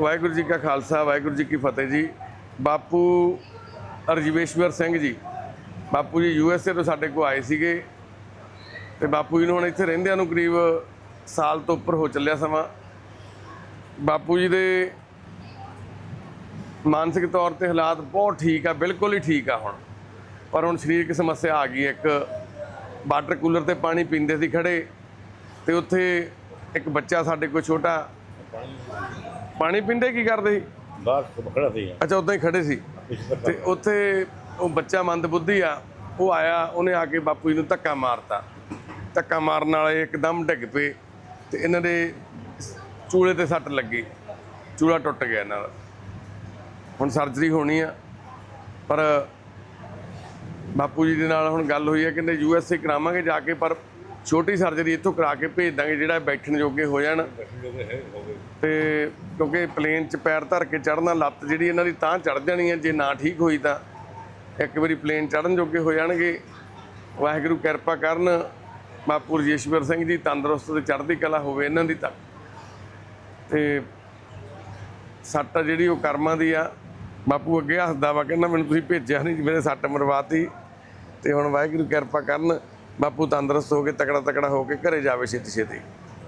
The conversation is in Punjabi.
ਵਾਹਿਗੁਰੂ ਜੀ ਕਾ ਖਾਲਸਾ, ਵਾਹਿਗੁਰੂ ਜੀ ਕੀ ਫਤਿਹ ਜੀ। ਬਾਪੂ ਰਜਵੇਸ਼ਵਰ ਸਿੰਘ ਜੀ, ਬਾਪੂ ਜੀ ਯੂ ਐਸ ਏ ਤੋਂ ਸਾਡੇ ਕੋਲ ਆਏ ਸੀਗੇ ਤੇ ਬਾਪੂ ਜੀ ਨੂੰ ਹੁਣ ਇੱਥੇ ਰਹਿੰਦਿਆਂ ਨੂੰ ਕਰੀਬ ਸਾਲ ਤੋਂ ਉੱਪਰ ਹੋ ਚੱਲਿਆ ਸਮਾਂ। ਬਾਪੂ ਜੀ ਦੇ ਮਾਨਸਿਕ ਤੌਰ ਤੇ ਹਾਲਾਤ ਬਹੁਤ ਠੀਕ ਆ, ਬਿਲਕੁਲ ਹੀ ਠੀਕ ਆ ਹੁਣ। ਪਰ ਹੁਣ ਸਰੀਰਕ ਸਮੱਸਿਆ ਆ ਗਈ, ਇੱਕ ਵਾਟਰ ਕੂਲਰ ਤੇ ਪਾਣੀ ਪੀਂਦੇ ਸੀ ਖੜੇ ਤੇ ਉੱਥੇ ਇੱਕ ਬੱਚਾ ਸਾਡੇ ਕੋਲ ਛੋਟਾ ਪਾਣੀ ਪੀਂਦੇ ਕੀ ਕਰਦੇ ਸੀ? ਬਾਹਰ ਖੜਾ ਸੀ। ਅੱਛਾ ਉਦਾਂ ਹੀ ਖੜੇ ਸੀ। ਤੇ ਉੱਥੇ ਉਹ ਬੱਚਾ ਮੰਦ ਬੁੱਧੀ ਆ ਉਹ ਆਇਆ ਉਹਨੇ ਆ ਕੇ ਬਾਪੂ ਜੀ ਨੂੰ ਧੱਕਾ ਮਾਰਤਾ। ਧੱਕਾ ਮਾਰਨ ਵਾਲੇ ਇੱਕਦਮ ਡਿੱਗ ਪਏ ਤੇ ਇਹਨਾਂ ਦੇ ਚੂਲੇ ਤੇ ਸੱਟ ਲੱਗੀ। ਚੂਲਾ ਟੁੱਟ ਗਿਆ ਇਹਨਾਂ ਦਾ। ਹੁਣ ਸਰਜਰੀ ਹੋਣੀ ਆ ਪਰ ਬਾਪੂ ਜੀ ਦੇ ਨਾਲ ਹੁਣ ਗੱਲ ਹੋਈ ਹੈ ਕਹਿੰਦੇ ਯੂ ਐਸ ਏ ਕਰਾਵਾਂਗੇ ਜਾ ਕੇ ਪਰ ਛੋਟੀ ਸਰਜਰੀ ਇੱਥੋਂ ਕਰਾ ਕੇ ਭੇਜ ਦਾਂਗੇ, ਜਿਹੜਾ ਬੈਠਣ ਜੋਗੇ ਹੋ ਜਾਣ। ਤੇ ਕਿਉਂਕਿ ਪਲੇਨ 'ਚ ਪੈਰ ਧਰ ਕੇ ਚੜਨਾ ਲੱਤ ਜਿਹੜੀ ਇਹਨਾਂ ਦੀ ਤਾਂ ਚੜ ਜਾਣੀ ਹੈ, ਜੇ ਨਾ ਠੀਕ ਹੋਈ ਤਾਂ। ਇੱਕ ਵਾਰੀ ਪਲੇਨ ਚੜਨ ਜੋਗੇ ਹੋ ਜਾਣਗੇ। ਵਾਹਿਗੁਰੂ ਕਿਰਪਾ ਕਰਨ, ਬਾਪੂ ਰਜੇਸ਼ਵਰ ਸਿੰਘ ਜੀ ਤੰਦਰੁਸਤ ਤੇ ਚੜ੍ਹਦੀ ਕਲਾ ਹੋਵੇ ਇਹਨਾਂ ਦੀ ਤਾਂ। ਤੇ ਸੱਟ ਆ ਜਿਹੜੀ ਉਹ ਕਰਮਾਂ ਦੀ ਆ। ਬਾਪੂ ਅੱਗੇ ਹੱਸਦਾ ਵਾ, ਕਹਿੰਦਾ ਮੈਨੂੰ ਤੁਸੀਂ ਭੇਜਿਆ ਨਹੀਂ ਮੇਰੇ ਸੱਟ ਮਰਵਾਤੀ। ਤੇ ਹੁਣ ਵਾਹਿਗੁਰੂ ਕਿਰਪਾ ਕਰਨ ਬਾਪੂ ਤੰਦਰੁਸਤ ਹੋ ਕੇ ਤਕੜਾ ਤਕੜਾ ਹੋ ਕੇ ਘਰੇ ਜਾਵੇ ਛੇਤੀ ਛੇਤੀ।